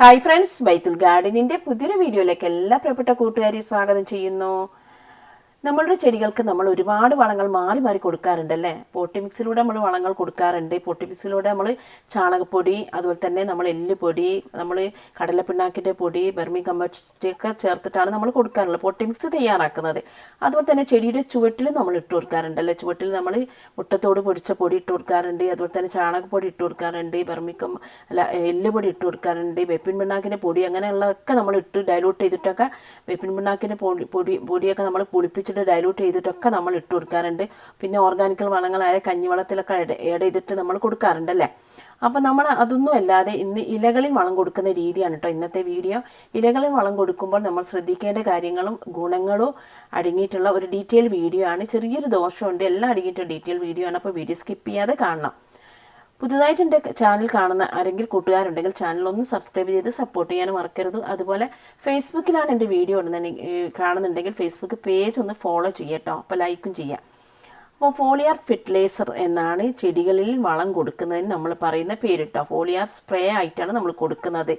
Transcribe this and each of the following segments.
Hi friends ബൈത്തുൽ ഗാർഡനിന്റെ പുതിയൊരു വീഡിയോയിലേക്ക് എല്ലാ പ്രിയപ്പെട്ട കൂട്ടുകാരെയും സ്വാഗതം ചെയ്യുന്നു. നമ്മളുടെ ചെടികൾക്ക് നമ്മൾ ഒരുപാട് വളങ്ങൾ മാറി മാറി കൊടുക്കാറുണ്ട് അല്ലേ പോട്ടിമിക്സിലൂടെ നമ്മൾ വളങ്ങൾ കൊടുക്കാറുണ്ട്. പോട്ടിമിക്സിലൂടെ നമ്മൾ ചാണകപ്പൊടി അതുപോലെ തന്നെ നമ്മൾ എല്ലുപൊടി നമ്മൾ കടലപ്പിണ്ണാക്കിന്റെ പൊടി ബെർമി കമ്പസ്റ്റ് ഒക്കെ ചേർത്തിട്ടാണ് നമ്മൾ കൊടുക്കാറുള്ളത്. പോട്ടിമിക്സ് തയ്യാറാക്കുന്നത്. അതുപോലെ തന്നെ ചെടിയുടെ ചുവട്ടിൽ നമ്മൾ ഇട്ട് കൊടുക്കാറുണ്ട് അല്ലേ ചുവട്ടിൽ നമ്മൾ മുട്ടത്തോട് പൊടിച്ച പൊടി ഇട്ട് കൊടുക്കാറുണ്ട്. അതുപോലെ തന്നെ ചാണകപ്പൊടി ഇട്ട് കൊടുക്കാറുണ്ട്. ബെർമി കം അല്ല എല്ലുപൊടി ഇട്ട് കൊടുക്കാറുണ്ട്. വെപ്പിൻ പിണ്ണാക്കിന്റെ പൊടി അങ്ങനെയുള്ളതൊക്കെ നമ്മൾ ഇട്ട് ഡൈലൂട്ട് ചെയ്തിട്ടൊക്കെ വെപ്പിൻ പിണ്ണാക്കിന്റെ പൊടി പൊടി പൊടിയൊക്കെ നമ്മൾ പുളിപ്പിച്ചിട്ട് ഡൈലൂട്ട് ചെയ്തിട്ടൊക്കെ നമ്മൾ ഇട്ട് കൊടുക്കാറുണ്ട്. പിന്നെ ഓർഗാനിക്കൽ വളങ്ങളായ കഞ്ഞിവളത്തിലൊക്കെ ഏഡ് ചെയ്തിട്ട് നമ്മൾ കൊടുക്കാറുണ്ട് അല്ലേ? അപ്പോൾ നമ്മൾ അതൊന്നും അല്ലാതെ ഇന്ന് ഇലകളിൽ വളം കൊടുക്കുന്ന രീതിയാണ് കേട്ടോ ഇന്നത്തെ വീഡിയോ ഇലകളിൽ വളം കൊടുക്കുമ്പോൾ നമ്മൾ ശ്രദ്ധിക്കേണ്ട കാര്യങ്ങളും ഗുണങ്ങളും അടങ്ങിയിട്ടുള്ള ഒരു ഡീറ്റെയിൽ വീഡിയോ ആണ്. ചെറിയൊരു ദോഷമുണ്ട്. എല്ലാം അടങ്ങിയിട്ടുള്ള ഡീറ്റെയിൽ വീഡിയോ ആണ്. അപ്പോൾ വീഡിയോ സ്കിപ്പ് ചെയ്യാതെ കാണണം. പുതുതായിട്ട് എന്റെ ചാനൽ കാണുന്ന ആരെങ്കിലും കൂട്ടുകാരുണ്ടെങ്കിൽ ചാനൽ ഒന്ന് സബ്സ്ക്രൈബ് ചെയ്ത് സപ്പോർട്ട് ചെയ്യാൻ മറക്കരുത്. അതുപോലെ ഫേസ്ബുക്കിലാണ് എന്റെ വീഡിയോ കാണുന്നുണ്ടെങ്കിൽ ഫേസ്ബുക്ക് പേജ് ഒന്ന് ഫോളോ ചെയ്യട്ടോ. അപ്പോൾ ലൈക്കും ചെയ്യാം. അപ്പോൾ ഫോളിയാർ ഫെർട്ടിലൈസർ എന്നാണ് ചെടികളിൽ വളം കൊടുക്കുന്നതിന് നമ്മൾ പറയുന്ന പേരിട്ടോ ഫോളിയാർ സ്പ്രേ ആയിട്ടാണ് നമ്മൾ കൊടുക്കുന്നത്.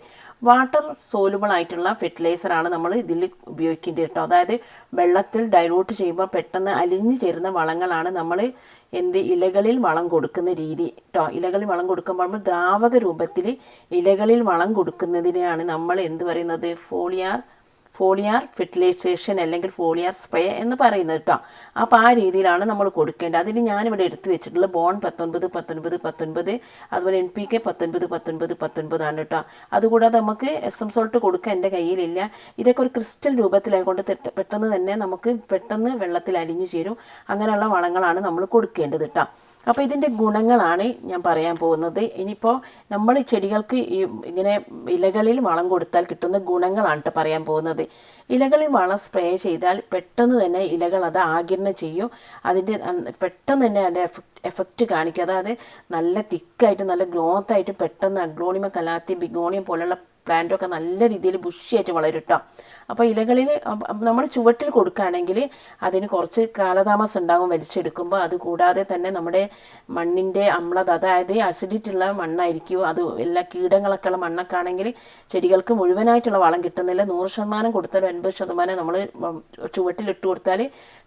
വാട്ടർ സോലുബിൾ ആയിട്ടുള്ള ഫെർട്ടിലൈസർ ആണ് നമ്മൾ ഇതിൽ ഉപയോഗിക്കേണ്ടത് കേട്ടോ അതായത് വെള്ളത്തിൽ ഡൈലൂട്ട് ചെയ്യുമ്പോൾ പെട്ടെന്ന് അലിഞ്ഞു ചേരുന്ന വളങ്ങളാണ് നമ്മൾ എന്ത് ഇലകളിൽ വളം കൊടുക്കുന്ന രീതി കേട്ടോ ഇലകളിൽ വളം കൊടുക്കുമ്പോൾ നമ്മൾ ദ്രാവക രൂപത്തിൽ ഇലകളിൽ വളം കൊടുക്കുന്നതിനെയാണ് നമ്മൾ എന്ത് പറയുന്നത്? ഫോളിയാർ ഫോളിയാർ ഫെർട്ടിലൈസേഷൻ അല്ലെങ്കിൽ ഫോളിയാർ സ്പ്രേ എന്ന് പറയുന്നത് കേട്ടോ. അപ്പോൾ ആ രീതിയിലാണ് നമ്മൾ കൊടുക്കേണ്ടത്. അതിന് ഞാനിവിടെ എടുത്തു വെച്ചിട്ടുള്ളത് ബോൺ പത്തൊൻപത് പത്തൊൻപത് പത്തൊൻപത് അതുപോലെ എൻ പി കെ പത്തൊൻപത് പത്തൊൻപത് പത്തൊൻപതാണ് കേട്ടോ. അതുകൂടാതെ നമുക്ക് എസ് എം സോൾട്ട് കൊടുക്കാൻ എന്റെ കയ്യിലില്ല. ഇതൊക്കെ ഒരു ക്രിസ്റ്റൽ രൂപത്തിലായിക്കൊണ്ട് പെട്ടെന്ന് തന്നെ നമുക്ക് പെട്ടെന്ന് വെള്ളത്തിൽ അലിഞ്ഞു ചേരും. അങ്ങനെയുള്ള വളങ്ങളാണ് നമ്മൾ കൊടുക്കേണ്ടത് കേട്ടോ. അപ്പോൾ ഇതിന്റെ ഗുണങ്ങളാണ് ഞാൻ പറയാൻ പോകുന്നത്. ഇനിയിപ്പോൾ നമ്മൾ ചെടികൾക്ക് ഇങ്ങനെ ഇലകളിൽ വളം കൊടുത്താൽ കിട്ടുന്ന ഗുണങ്ങളാണ് കേട്ടോ പറയാൻ പോകുന്നത്. ഇലകളിൽ വളം സ്പ്രേ ചെയ്താൽ പെട്ടെന്ന് തന്നെ ഇലകൾ അത് ആകിരണം ചെയ്യും. അതിന്റെ പെട്ടെന്ന് തന്നെ അതിന്റെ എഫക്റ്റ് കാണിക്കും. അതായത് നല്ല തിക്കായിട്ട് നല്ല ഗ്രോത്ത് ആയിട്ട് പെട്ടെന്ന് അഗ്ലോണിമ കലാത്തി ബിഗോണിയം പോലുള്ള പ്ലാന്റൊക്കെ നല്ല രീതിയിൽ ബുഷിയായിട്ട് വളരും കേട്ടോ അപ്പോൾ ഇലകളിൽ നമ്മൾ ചുവട്ടിൽ കൊടുക്കുകയാണെങ്കിൽ അതിന് കുറച്ച് കാലതാമസം ഉണ്ടാകും വലിച്ചെടുക്കുമ്പോൾ. അത് കൂടാതെ തന്നെ നമ്മുടെ മണ്ണിന്റെ അമ്ലത അതായത് അസിഡിറ്റി ഉള്ള മണ്ണായിരിക്കും. അത് എല്ലാ കീടങ്ങളൊക്കെ ഉള്ള മണ്ണൊക്കെ ആണെങ്കിൽ ചെടികൾക്ക് മുഴുവനായിട്ടുള്ള വളം കിട്ടുന്നില്ല. നൂറ് ശതമാനം കൊടുത്താൽ എൺപത് ശതമാനം നമ്മൾ ചുവട്ടിൽ ഇട്ട് കൊടുത്താൽ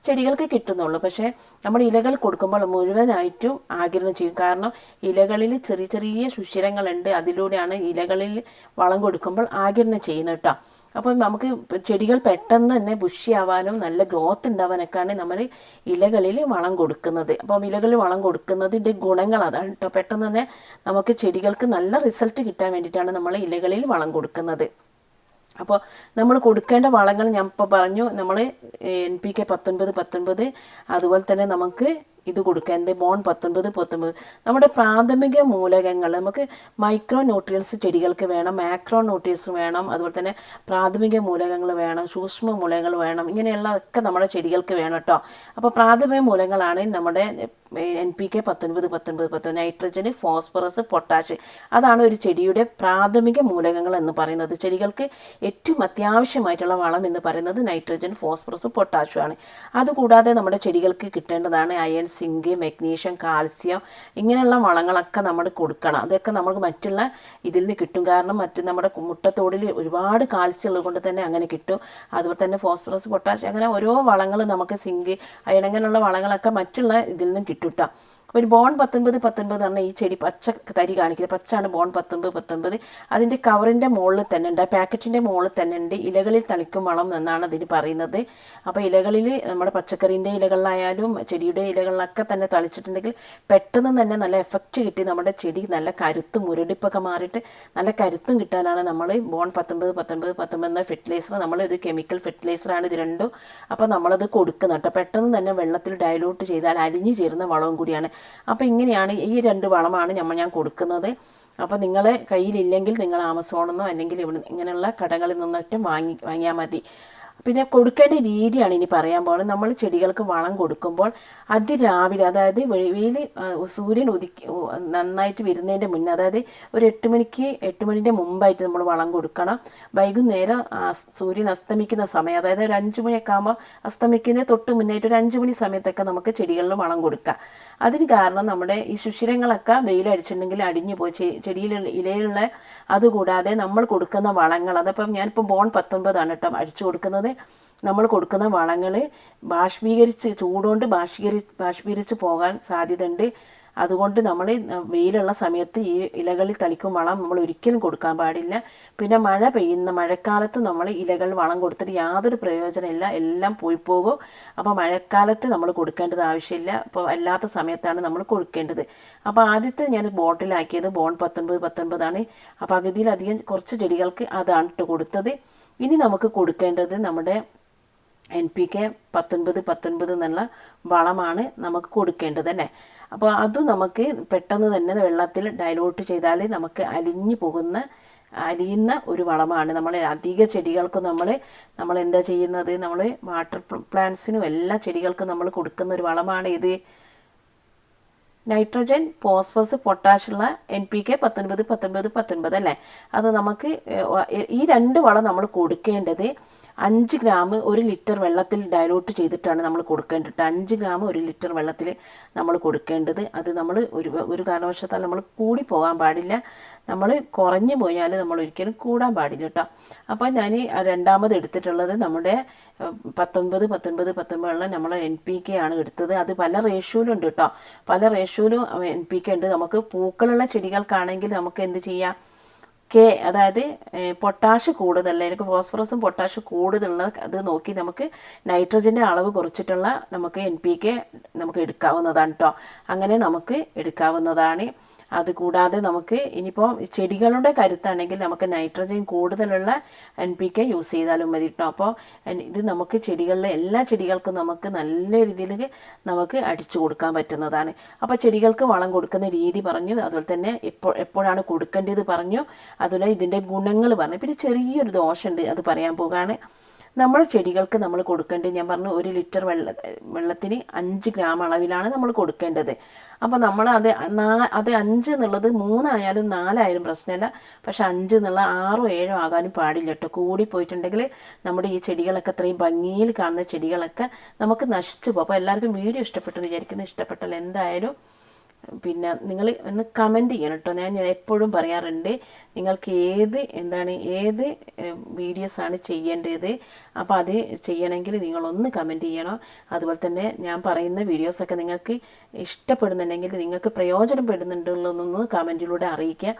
ചെടികൾക്ക് കിട്ടുന്നുള്ളൂ. പക്ഷേ നമ്മൾ ഇലകൾ കൊടുക്കുമ്പോൾ മുഴുവനായിട്ടും ആകിരണം ചെയ്യും. കാരണം ഇലകളിൽ ചെറിയ ചെറിയ സുഷിരങ്ങളുണ്ട് അതിലൂടെയാണ് ഇലകളിൽ വളം കൊടുക്കുമ്പോൾ ആകിരണം ചെയ്യുന്നത് കേട്ടോ. അപ്പോൾ നമുക്ക് ചെടികൾ പെട്ടെന്ന് തന്നെ ബുഷിയാവാനും നല്ല ഗ്രോത്ത് ഉണ്ടാവാനൊക്കെയാണ് നമ്മൾ ഇലകളിൽ വളം കൊടുക്കുന്നത്. അപ്പം ഇലകളിൽ വളം കൊടുക്കുന്നതിന്റെ ഗുണങ്ങൾ അതാണ് കേട്ടോ. പെട്ടെന്ന് തന്നെ നമുക്ക് ചെടികൾക്ക് നല്ല റിസൾട്ട് കിട്ടാൻ വേണ്ടിയിട്ടാണ് നമ്മൾ ഇലകളിൽ വളം കൊടുക്കുന്നത്. അപ്പോൾ നമ്മൾ കൊടുക്കേണ്ട വളങ്ങൾ ഞാൻ ഇപ്പോൾ പറഞ്ഞു. നമ്മൾ എൻ പി കെ പത്തൊൻപത് പത്തൊൻപത് അതുപോലെ തന്നെ നമുക്ക് ഇത് കൊടുക്കുക. എന്ത് ബോൺ പത്തൊൻപത് പത്തൊമ്പത് നമ്മുടെ പ്രാഥമിക മൂലകങ്ങൾ നമുക്ക് മൈക്രോ ന്യൂട്രിയൻസ് ചെടികൾക്ക് വേണം മാക്രോ ന്യൂട്രിയൻസ് വേണം അതുപോലെ തന്നെ പ്രാഥമിക മൂലകങ്ങൾ വേണം സൂക്ഷ്മ മൂലകങ്ങൾ വേണം ഇങ്ങനെയുള്ളതൊക്കെ നമ്മുടെ ചെടികൾക്ക് വേണം കേട്ടോ അപ്പോൾ പ്രാഥമിക മൂലകങ്ങളാണ് നമ്മുടെ എൻ പി കെ പത്തൊൻപത് പത്തൊൻപത് പത്തൊൻപത്. നൈട്രജൻ ഫോസ്ഫറസ് പൊട്ടാഷ് അതാണ് ഒരു ചെടിയുടെ പ്രാഥമിക മൂലകങ്ങൾ എന്ന് പറയുന്നത്. ചെടികൾക്ക് ഏറ്റവും അത്യാവശ്യമായിട്ടുള്ള വളം എന്ന് പറയുന്നത് നൈട്രജൻ ഫോസ്ഫറസ് പൊട്ടാഷുമാണ് അതുകൂടാതെ നമ്മുടെ ചെടികൾക്ക് കിട്ടേണ്ടതാണ് അയൺ സിങ്ക് മെഗ്നീഷ്യം കാൽസ്യം ഇങ്ങനെയുള്ള വളങ്ങളൊക്കെ നമ്മൾ കൊടുക്കണം. അതൊക്കെ നമുക്ക് മറ്റുള്ള ഇതിൽ നിന്ന് കിട്ടും. കാരണം മറ്റ് നമ്മുടെ മുട്ടത്തോടിൽ ഒരുപാട് കാൽസ്യം ഉള്ളത് കൊണ്ട് തന്നെ അങ്ങനെ കിട്ടും. അതുപോലെ തന്നെ ഫോസ്ഫറസ് പൊട്ടാഷ് അങ്ങനെ ഓരോ വളങ്ങൾ നമുക്ക് സിങ്ക് അയൺ അങ്ങനെയുള്ള വളങ്ങളൊക്കെ മറ്റുള്ള ഇതിൽ നിന്നും കിട്ടും. കേട്ടോ ഒരു ബോൺ പത്തൊൻപത് പത്തൊൻപത് പറഞ്ഞാൽ ഈ ചെടി പച്ച തരി കാണിക്കുന്നത്. പച്ചാണ് ബോൺ പത്തൊൻപത് പത്തൊൻപത്. അതിന്റെ കവറിന്റെ മുകളിൽ തന്നെ ഉണ്ട്. പാക്കറ്റിന്റെ മുകളിൽ തന്നെ ഉണ്ട്. ഇലകളിൽ തളിക്കും വളം എന്നാണ് അതിന് പറയുന്നത്. അപ്പോൾ ഇലകളിൽ നമ്മുടെ പച്ചക്കറീന്റെ ഇലകളിലായാലും ചെടിയുടെ ഇലകളിലൊക്കെ തന്നെ തളിച്ചിട്ടുണ്ടെങ്കിൽ പെട്ടെന്ന് തന്നെ നല്ല എഫക്റ്റ് കിട്ടി. നമ്മുടെ ചെടി നല്ല കരുത്ത് മുരടിപ്പൊക്കെ മാറിയിട്ട് നല്ല കരുത്തും കിട്ടാനാണ് നമ്മൾ ബോൺ പത്തൊൻപത് പത്തൊൻപത് പത്തൊൻപത് എന്ന ഫെർട്ടിലൈസർ നമ്മളൊരു കെമിക്കൽ ഫെർട്ടിലൈസറാണ് ഇത് രണ്ടും. അപ്പോൾ നമ്മളത് കൊടുക്കുന്നത്. കേട്ടോ പെട്ടെന്ന് തന്നെ വെള്ളത്തിൽ ഡയലൂട്ട് ചെയ്താൽ അലിഞ്ഞു ചേരുന്ന വളവും കൂടിയാണ്. അപ്പോൾ ഇങ്ങനെയാണ് ഈ രണ്ട് വളമാണ് നമ്മൾ ഞാൻ കൊടുക്കുന്നത്. അപ്പോൾ നിങ്ങൾ കയ്യിലില്ലെങ്കിൽ നിങ്ങൾ ആമസോണിൽ നിന്നോ അല്ലെങ്കിൽ ഇവിടെ ഇങ്ങനെയുള്ള കടകളിൽ നിന്നൊറ്റും വാങ്ങി വാങ്ങിയാൽ മതി. പിന്നെ കൊടുക്കേണ്ട രീതിയാണ് ഇനി പറയാൻ പോകുന്നത്. നമ്മൾ ചെടികൾക്ക് വളം കൊടുക്കുമ്പോൾ അതിരാവിലെ അതായത് വെയിൽ സൂര്യൻ ഉദിക്ക് നന്നായിട്ട് വരുന്നതിന്റെ മുന്നേ അതായത് ഒരു എട്ട് മണിക്ക് എട്ട് മണിന്റെ മുമ്പായിട്ട് നമ്മൾ വളം കൊടുക്കണം. വൈകുന്നേരം സൂര്യൻ അസ്തമിക്കുന്ന സമയം അതായത് ഒരു അഞ്ച് മണിയൊക്കെ ആകുമ്പോൾ അസ്തമിക്കുന്നതിന് തൊട്ട് മുന്നായിട്ട് ഒരു അഞ്ച് മണി സമയത്തൊക്കെ നമുക്ക് ചെടികളിൽ വളം കൊടുക്കാം. അതിന് കാരണം നമ്മുടെ ഈ ശുശിരങ്ങളൊക്കെ വെയിലടിച്ചിട്ടുണ്ടെങ്കിൽ അടിഞ്ഞു പോയി ചെടിയിലുള്ള ഇലയിലുള്ള അതുകൂടാതെ നമ്മൾ കൊടുക്കുന്ന വളങ്ങൾ അതപ്പം ഞാനിപ്പോൾ ബോൺ പത്തൊൻപതാണ് കേട്ടോ അടിച്ചു കൊടുക്കുന്നത്. നമ്മൾ കൊടുക്കുന്ന വളങ്ങൾ ബാഷ്പീകരിച്ച് ചൂടുകൊണ്ട് ബാഷ്പീകരി ബാഷ്പീകരിച്ച് പോകാൻ സാധ്യതയുണ്ട്. അതുകൊണ്ട് നമ്മൾ വെയിലുള്ള സമയത്ത് ഈ ഇലകളിൽ തളിക്കും വളം നമ്മൾ ഒരിക്കലും കൊടുക്കാൻ പാടില്ല. പിന്നെ മഴ പെയ്യുന്ന മഴക്കാലത്ത് നമ്മൾ ഇലകൾ വളം കൊടുത്തിട്ട് യാതൊരു പ്രയോജനമില്ല എല്ലാം പോയി പോകും. അപ്പോൾ മഴക്കാലത്ത് നമ്മൾ കൊടുക്കേണ്ടത് ആവശ്യമില്ല. അപ്പോൾ അല്ലാത്ത സമയത്താണ് നമ്മൾ കൊടുക്കേണ്ടത്. അപ്പോൾ ആദ്യത്തെ ഞാൻ ബോട്ടിലാക്കിയത് ബോൺ പത്തൊൻപത് പത്തൊൻപതാണ്. ആ പകുതിയിലധികം കുറച്ച് ചെടികൾക്ക് അതാണ് ഇട്ട് കൊടുത്തത്. ഇനി നമുക്ക് കൊടുക്കേണ്ടത് നമ്മുടെ എൻ പി കെ പത്തൊൻപത് പത്തൊൻപത് എന്നുള്ള വളമാണ് നമുക്ക് കൊടുക്കേണ്ടത് അല്ലേ? അപ്പോൾ അത് നമുക്ക് പെട്ടെന്ന് തന്നെ വെള്ളത്തിൽ ഡൈലോട്ട് ചെയ്താൽ നമുക്ക് അലിഞ്ഞു പോകുന്ന അലിയുന്ന ഒരു വളമാണ്. നമ്മൾ അധിക ചെടികൾക്കും നമ്മൾ നമ്മൾ എന്താ ചെയ്യുന്നത്? നമ്മൾ വാട്ടർ പ്ലാന്റ്സിനും എല്ലാ ചെടികൾക്കും നമ്മൾ കൊടുക്കുന്ന ഒരു വളമാണ് ഇത്. നൈട്രജൻ ഫോസ്ഫറസ് പൊട്ടാഷുള്ള എൻ പി കെ പത്തൊൻപത് പത്തൊൻപത് പത്തൊൻപത് അല്ലേ? അത് നമുക്ക് ഈ രണ്ട് വളം നമ്മൾ കൊടുക്കേണ്ടത് അഞ്ച് ഗ്രാം ഒരു ലിറ്റർ വെള്ളത്തിൽ ഡയലൂട്ട് ചെയ്തിട്ടാണ് നമ്മൾ കൊടുക്കേണ്ടത്. അഞ്ച് ഗ്രാം ഒരു ലിറ്റർ വെള്ളത്തിൽ നമ്മൾ കൊടുക്കേണ്ടത്. അത് നമ്മൾ ഒരു ഒരു കാരണവശത്താൽ നമ്മൾ കൂടി പോകാൻ പാടില്ല. നമ്മൾ കുറഞ്ഞു പോയാൽ നമ്മൾ ഒരിക്കലും കൂടാൻ പാടില്ല കേട്ടോ. അപ്പോൾ ഞാൻ രണ്ടാമത് എടുത്തിട്ടുള്ളത് നമ്മുടെ പത്തൊൻപത് പത്തൊൻപത് പത്തൊൻപതുള്ള നമ്മൾ എൻ പി കെ ആണ് എടുത്തത്. അത് പല റേഷ്യോയിലും ഉണ്ട് കേട്ടോ. പല റേഷ്യോയിലും എൻ പി കെ ഉണ്ട്. നമുക്ക് പൂക്കളുള്ള ചെടികൾക്കാണെങ്കിൽ നമുക്ക് എന്ത് ചെയ്യാം? കെ അതായത് പൊട്ടാഷ് കൂടുതൽ എനിക്ക് ഫോസ്ഫറസും പൊട്ടാഷ് കൂടുതലുള്ള അത് നോക്കി നമുക്ക് നൈട്രജന്റെ അളവ് കുറച്ചിട്ടുള്ള നമുക്ക് എൻ പി കെ നമുക്ക് എടുക്കാവുന്നതാണ് കേട്ടോ അങ്ങനെ നമുക്ക് എടുക്കാവുന്നതാണ്. അതുകൂടാതെ നമുക്ക് ഇനിയിപ്പോൾ ചെടികളുടെ കരുത്താണെങ്കിൽ നമുക്ക് നൈട്രജൻ കൂടുതലുള്ള എൻ പി കെ യൂസ് ചെയ്താലും മതി കേട്ടോ അപ്പോൾ ഇത് നമുക്ക് ചെടികളിലെ എല്ലാ ചെടികൾക്കും നമുക്ക് നല്ല രീതിയിൽ നമുക്ക് അടിച്ചു കൊടുക്കാൻ പറ്റുന്നതാണ്. അപ്പോൾ ചെടികൾക്ക് വളം കൊടുക്കുന്ന രീതി പറഞ്ഞു അതുപോലെ തന്നെ എപ്പോൾ എപ്പോഴാണ് കൊടുക്കേണ്ടത് പറഞ്ഞു അതുപോലെ ഇതിന്റെ ഗുണങ്ങൾ പറഞ്ഞു. പിന്നെ ചെറിയൊരു ദോഷമുണ്ട് അത് പറയാൻ പോകുകയാണ് നമ്മൾ ചെടികൾക്ക് നമ്മൾ കൊടുക്കേണ്ടത് ഞാൻ പറഞ്ഞു ഒരു ലിറ്റർ വെള്ള വെള്ളത്തിന് അഞ്ച് ഗ്രാം അളവിലാണ് നമ്മൾ കൊടുക്കേണ്ടത്. അപ്പോൾ നമ്മൾ അത് നാ അത് അഞ്ച് എന്നുള്ളത് മൂന്നായാലും നാലായാലും പ്രശ്നമില്ല. പക്ഷേ അഞ്ച് എന്നുള്ള ആറോ ഏഴോ ആകാനും പാടില്ല കേട്ടോ. കൂടി പോയിട്ടുണ്ടെങ്കിൽ നമ്മുടെ ഈ ചെടികളൊക്കെ അത്രയും ഭംഗിയിൽ കാണുന്ന ചെടികളൊക്കെ നമുക്ക് നശിച്ചു പോകും. അപ്പോൾ എല്ലാവർക്കും വീഡിയോ ഇഷ്ടപ്പെട്ടു വിചാരിക്കുന്നത് വിചാരിക്കുന്നു. ഇഷ്ടപ്പെട്ടാൽ എന്തായാലും പിന്നെ നിങ്ങൾ ഒന്ന് കമന്റ് ചെയ്യണം കേട്ടോ ഞാൻ ഞാൻ എപ്പോഴും പറയാറുണ്ട് നിങ്ങൾക്ക് ഏത് എന്താണ് ഏത് വീഡിയോസാണ് ചെയ്യേണ്ടത് അപ്പോൾ അത് ചെയ്യണമെങ്കിൽ നിങ്ങളൊന്ന് കമന്റ് ചെയ്യണം. അതുപോലെ തന്നെ ഞാൻ പറയുന്ന വീഡിയോസൊക്കെ നിങ്ങൾക്ക് ഇഷ്ടപ്പെടുന്നുണ്ടെങ്കിൽ നിങ്ങൾക്ക് പ്രയോജനപ്പെടുന്നുണ്ടെന്നൊന്ന് കമന്റിലൂടെ അറിയിക്കുക.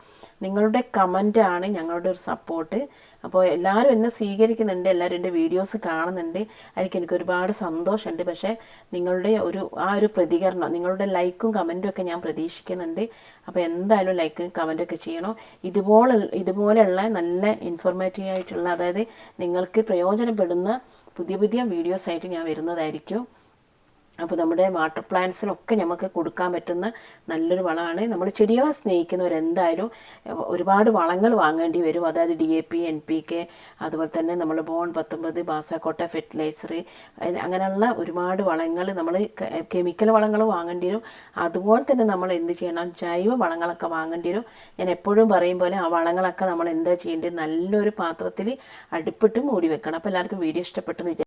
നിങ്ങളുടെ കമന്റാണ് ഞങ്ങളുടെ ഒരു സപ്പോർട്ട് അപ്പോൾ എല്ലാവരും എന്നെ സ്വീകരിക്കുന്നുണ്ട് എല്ലാവരും എന്റെ വീഡിയോസ് കാണുന്നുണ്ട്. അതിലേക്ക് എനിക്ക് ഒരുപാട് സന്തോഷമുണ്ട്. പക്ഷേ നിങ്ങളുടെ ഒരു ആ ഒരു പ്രതികരണം നിങ്ങളുടെ ലൈക്കും കമന്റും ഒക്കെ ഞാൻ പ്രതീക്ഷിക്കുന്നുണ്ട്. അപ്പോൾ എന്തായാലും ലൈക്കും കമന്റും ഒക്കെ ചെയ്യണം. ഇതുപോലെ ഇതുപോലെയുള്ള നല്ല ഇൻഫോർമേറ്റീവ് ആയിട്ടുള്ള അതായത് നിങ്ങൾക്ക് പ്രയോജനപ്പെടുന്ന പുതിയ പുതിയ വീഡിയോസ് ആയിട്ട് ഞാൻ വരുന്നതായിരിക്കും. അപ്പോൾ നമ്മുടെ വാട്ടർ പ്ലാന്റ്സിനൊക്കെ നമുക്ക് കൊടുക്കാൻ പറ്റുന്ന നല്ലൊരു വളമാണ്. നമ്മൾ ചെടികളെ സ്നേഹിക്കുന്നവരെന്തായാലും ഒരുപാട് വളങ്ങൾ വാങ്ങേണ്ടി വരും. അതായത് D A P N P K അതുപോലെ തന്നെ നമ്മൾ ബോൺ പത്തൊമ്പത് ബാസാക്കോട്ട ഫെർട്ടിലൈസർ അങ്ങനെയുള്ള ഒരുപാട് വളങ്ങൾ നമ്മൾ കെമിക്കൽ വളങ്ങൾ വാങ്ങേണ്ടി വരും. അതുപോലെ തന്നെ നമ്മൾ എന്ത് ചെയ്യണം? ജൈവ വളങ്ങളൊക്കെ വാങ്ങേണ്ടി വരും. ഞാൻ എപ്പോഴും പറയും പോലെ ആ വളങ്ങളൊക്കെ നമ്മൾ എന്താ ചെയ്യേണ്ടത്? നല്ലൊരു പാത്രത്തിൽ അടുപ്പിട്ട് മൂടി വെക്കണം. അപ്പോൾ എല്ലാവർക്കും വീഡിയോ ഇഷ്ടപ്പെട്ടെന്ന് വിചാരിക്കുന്നു.